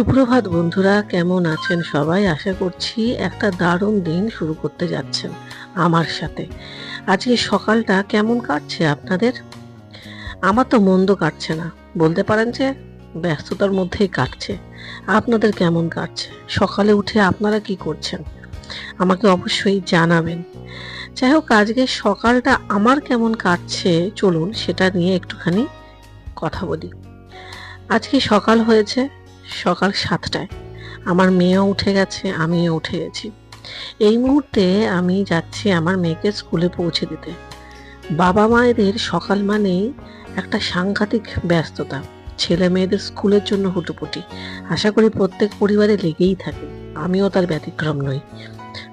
সুপ্রভাত বন্ধুরা, কেমন আছেন সবাই? আশা করছি একটা দারুণ দিন শুরু করতে যাচ্ছেন আমার সাথে। আজকে সকালটা কেমন কাটছে আপনাদের? আমার তো মন্দ কাটছে না। বলতে পারেন যে ব্যস্ততার মধ্যেই কাটছে। আপনাদের কেমন কাটছে? সকালে উঠে আপনারা কি করছেন? আমাকে অবশ্যই জানাবেন। যাই হোক, আজকে সকালটা আমার কেমন কাটছে চলুন সেটা নিয়ে একটুখানি কথা বলি। আজকে সকাল হয়েছে। সকাল সাতটায়। আমার মেয়েও উঠে গেছে, আমিও উঠে গেছি। এই মুহূর্তে আমি যাচ্ছি আমার মেয়েকে স্কুলে পৌঁছে দিতে। বাবা মায়েদের সকাল মানেই একটা সাংঘাতিক ব্যস্ততা। ছেলে মেয়েদের স্কুলের জন্য হুটোপুটি। আশা করি প্রত্যেক পরিবারে লেগেই থাকে। আমিও তার ব্যতিক্রম নই।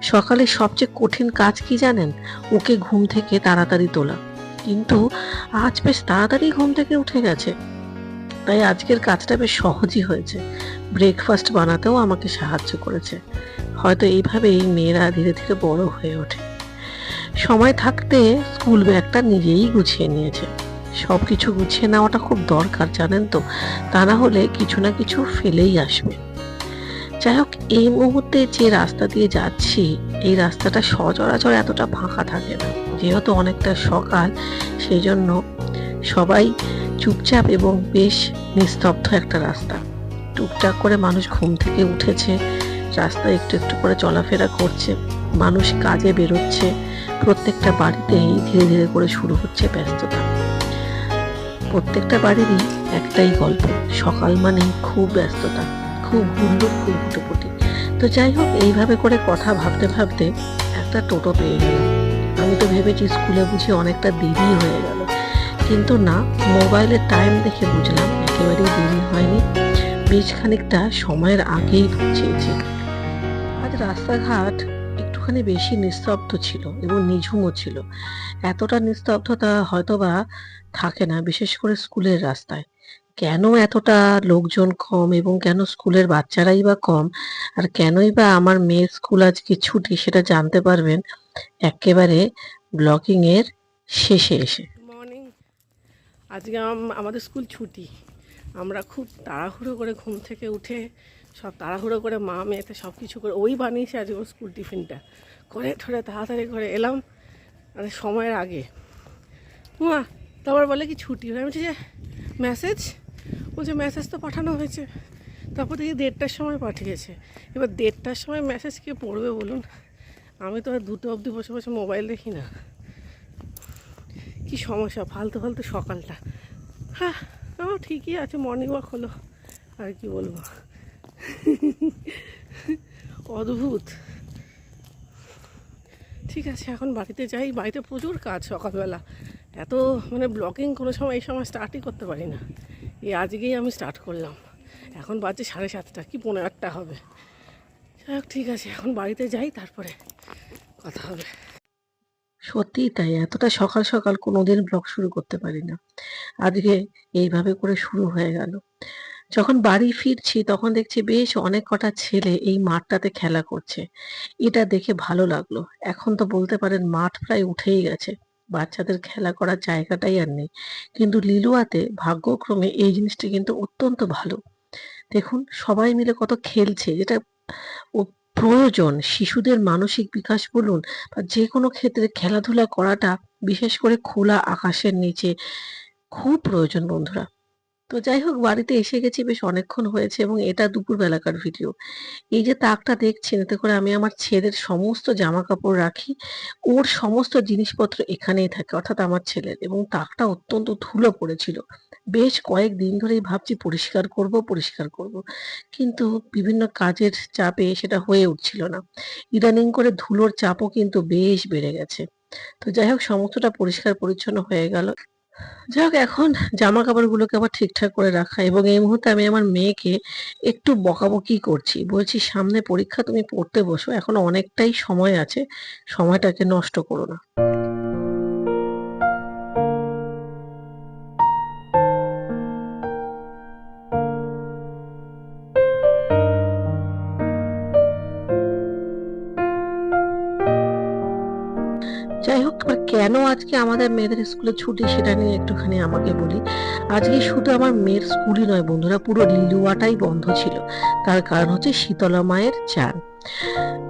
সকালে সবচেয়ে কঠিন কাজ কি জানেন? ওকে ঘুম থেকে তাড়াতাড়ি তোলা। কিন্তু আজ বেশ তাড়াতাড়ি ঘুম থেকে উঠে গেছে। তাই আজকের কাজটা বেশ সহজই হয়েছে। ব্রেকফাস্ট বানাতেও আমাকে সাহায্য করেছে। হয়তো এইভাবেই মেয়েরা ধীরে ধীরে বড় হয়ে ওঠে। সময় থাকতে স্কুল ব্যাগটা নিজেই গুছিয়ে নিয়েছে। সব কিছু গুছিয়ে নেওয়াটা খুব দরকার, জানেন তো? তা না হলে কিছু না কিছু ফেলেই আসবে। যাই হোক, এই মুহূর্তে যে রাস্তা দিয়ে যাচ্ছি, এই রাস্তাটা সচরাচর এতটা ফাঁকা থাকে না। যেহেতু অনেকটা সকাল, সেই জন্য সবাই চুপচাপ এবং বেশ নিস্তব্ধ একটা রাস্তা। টুকটাক করে মানুষ ঘুম থেকে উঠেছে, রাস্তায় একটু একটু করে চলাফেরা করছে, মানুষ কাজে বেরোচ্ছে, প্রত্যেকটা বাড়িতেই ধীরে ধীরে করে শুরু হচ্ছে ব্যস্ততা। প্রত্যেকটা বাড়িরই একটাই গল্প, সকাল মানেই খুব ব্যস্ততা, খুব হুল্লোড়, খুব হুটোপুটি। তো যাই হোক, এইভাবে করে কথা ভাবতে ভাবতে একটা টোটো পেয়ে গেল আমি তো ভেবেছি স্কুলে বুঝি অনেকটা দেরি হয়ে গেল। কিন্তু না মোবাইলের টাইম দেখে বুঝলাম একেবারেই দেরি হয়নি। বেশ খানিকটা সময়ের আগেই পৌঁছেছি আজ রাস্তাঘাট একটুখানি বেশি নিস্তব্ধ ছিল এবং নিঝুমও ছিল। এতটা নিস্তব্ধতা হয়তোবা থাকে না, বিশেষ করে স্কুলের রাস্তায়। কেন এতটা লোকজন কম এবং কেন স্কুলের বাচ্চারাই বা কম? আর কেনই বা আমার মেয়ের স্কুল আজকে ছুটি সেটা জানতে পারবেন? একেবারে ব্লকিং এর শেষে এসে। আজকে আমাদের স্কুল ছুটি। আমরা খুব তাড়াহুড়ো করে ঘুম থেকে উঠে সব তাড়াহুড়ো করে মা, মেয়েতে সব কিছু করে ওই বানিয়েছে আজকে ওর স্কুল টিফিনটা। করে ঠরে তাড়াতাড়ি করে এলাম মানে সময়ের আগে। মা, তারপর বলে কি ছুটি আমি বলছি যে মেসেজ বলছে মেসেজ তো পাঠানো হয়েছে। তারপর দেখি দেড়টার সময় পাঠিয়েছে। এবার দেড়টার সময় মেসেজ কে পড়বে বলুন? আমি তো আর দুটো অবধি বসে বসে মোবাইল দেখি না। কি সমস্যা? ফালতু ফালতু সকালটা। হ্যাঁ আমার ঠিকই আছে মর্নিং ওয়াক হলো। আর কি বলব? অদ্ভুত। ঠিক আছে, এখন বাড়িতে যাই। বাড়িতে প্রচুর কাজ সকালবেলা। এত মানে ব্লকিং কোনো সময়, এই সময় স্টার্টই করতে পারি না। এই আজকেই আমি স্টার্ট করলাম। এখন বাজে সাড়ে সাতটা, কি পনেরো আটটা হবে? ঠিক আছে, এখন বাড়িতে যাই, তারপরে কথা হবে। সত্যি তাই, এতটা সকাল সকাল কোনোদিন ব্লগ শুরু করতে পারি না আজকে এইভাবে করে শুরু হয়ে গেল। যখন বাড়ি ফিরছি তখন দেখছি বেশ অনেক কটা ছেলে এই মাঠটাতে খেলা করছে। এটা দেখে ভালো লাগল। এখন তো বলতে পারেন মাঠ প্রায় উঠেই গেছে। বাচ্চাদের খেলা করার জায়গাটাই আর নেই। কিন্তু লিলুয়াতে ভাগ্যক্রমে এই জিনিসটি কিন্তু অত্যন্ত ভালো। দেখুন সবাই মিলে কত খেলছে। যেটা প্রয়োজন। শিশুদের মানসিক বিকাশ বলুন বা যে কোনো ক্ষেত্রে খেলাধুলা করাটা, বিশেষ করে খোলা আকাশের নিচে, খুব প্রয়োজন বন্ধুরা। তো যাই হোক, বাড়িতে এসে গেছি, বেশ অনেকক্ষণ হয়েছে এবং এটা দুপুর বেলাকার ভিডিও এই যে তাকটা দেখছেন, এতে করে আমি আমার ছেলের সমস্ত জামা কাপড় রাখি। ওর সমস্ত জিনিসপত্র এখানেই থাকে, অর্থাৎ আমার ছেলের এবং তাকটা অত্যন্ত ধুলো পড়েছিল। বেশ কয়েক দিন ধরেই ভাবছি পরিষ্কার করব পরিষ্কার করব। কিন্তু বিভিন্ন কাজের চাপে সেটা হয়ে উঠছিল না। ইদানিং করে ধুলোর চাপও কিন্তু বেশ বেড়ে গেছে। তো যাই হোক, সমস্তটা পরিষ্কার পরিচ্ছন্ন হয়ে গেল। যাই হোক এখন জামা কাপড়গুলোকে আবার ঠিকঠাক করে রাখা এবং এই মুহূর্তে আমি আমার মেয়েকে একটু বকাবকি করছি। বলছি, সামনে পরীক্ষা তুমি পড়তে বসো, এখন অনেকটাই সময় আছে, সময়টাকে নষ্ট করো না। যাই হোক, এবার কেন আজকে আমাদের মেয়েদের স্কুলে ছুটি সেটা নিয়ে একটুখানি আমাকে বলি। আজকে শুধু আমার মেয়ের স্কুলই নয় বন্ধুরা, পুরো লিলুয়াটাই বন্ধ ছিল। তার কারণ হচ্ছে শীতলা মায়ের চান।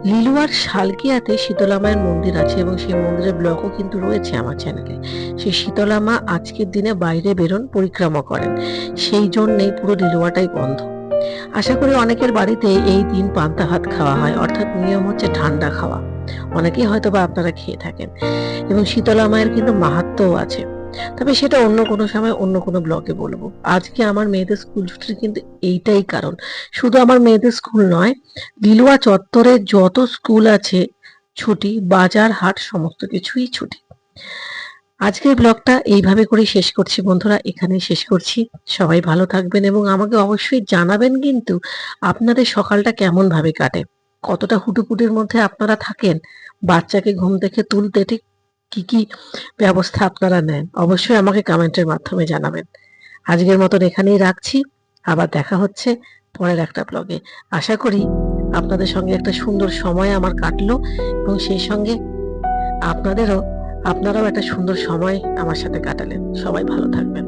লিলুয়ার শালকিয়াতে শীতলা মায়ের মন্দির আছে এবং সেই মন্দিরের ব্লগও কিন্তু রয়েছে আমার চ্যানেলে। সেই শীতলা মা আজকের দিনে বাইরে বেরোন, পরিক্রমা করেন। সেই জন্যেই পুরো লিলুয়াটাই বন্ধ। আশা করি অনেকের বাড়িতে এই দিন পান্তা ভাত খাওয়া হয়, অর্থাৎ নিয়ম হচ্ছে ঠান্ডা খাওয়া। অনেকেই হয়তো বা আপনারা খেয়ে থাকেন। এবং শীতলা মায়ের কিন্তু মাহাত্ম্যও আছে। তবে সেটা অন্য কোনো সময় অন্য কোনো ব্লগে বলব। আজকে আমার মেয়েদের স্কুল ছুটির কিন্তু এইটাই কারণ। শুধু আমার মেয়েদের স্কুল নয় লিলুয়া চত্বরে যত স্কুল আছে, ছুটি, বাজার, হাট, সমস্ত কিছুই ছুটি। আজকের ব্লগটা এইভাবে করে শেষ করছি বন্ধুরা। এখানে শেষ করছি। সবাই ভালো থাকবেন এবং আমাকে অবশ্যই জানাবেন কিন্তু আপনাদের সকালটা কেমন ভাবে কাটে। কতটা হুটুপুটির মধ্যে আপনারা থাকেন? বাচ্চাকে ঘুম থেকে তুলতে ঠিক কি কি ব্যবস্থা আপনারা নেন? অবশ্যই আমাকে কমেন্টের মাধ্যমে জানাবেন। আজকের মতন এখানেই রাখছি। আবার দেখা হচ্ছে পরের একটা ব্লগে আশা করি আপনাদের সঙ্গে একটা সুন্দর সময় আমার কাটলো এবং সেই সঙ্গে আপনাদেরও, আপনারাও একটা সুন্দর সময় আমার সাথে কাটালেন। সবাই ভালো থাকবেন।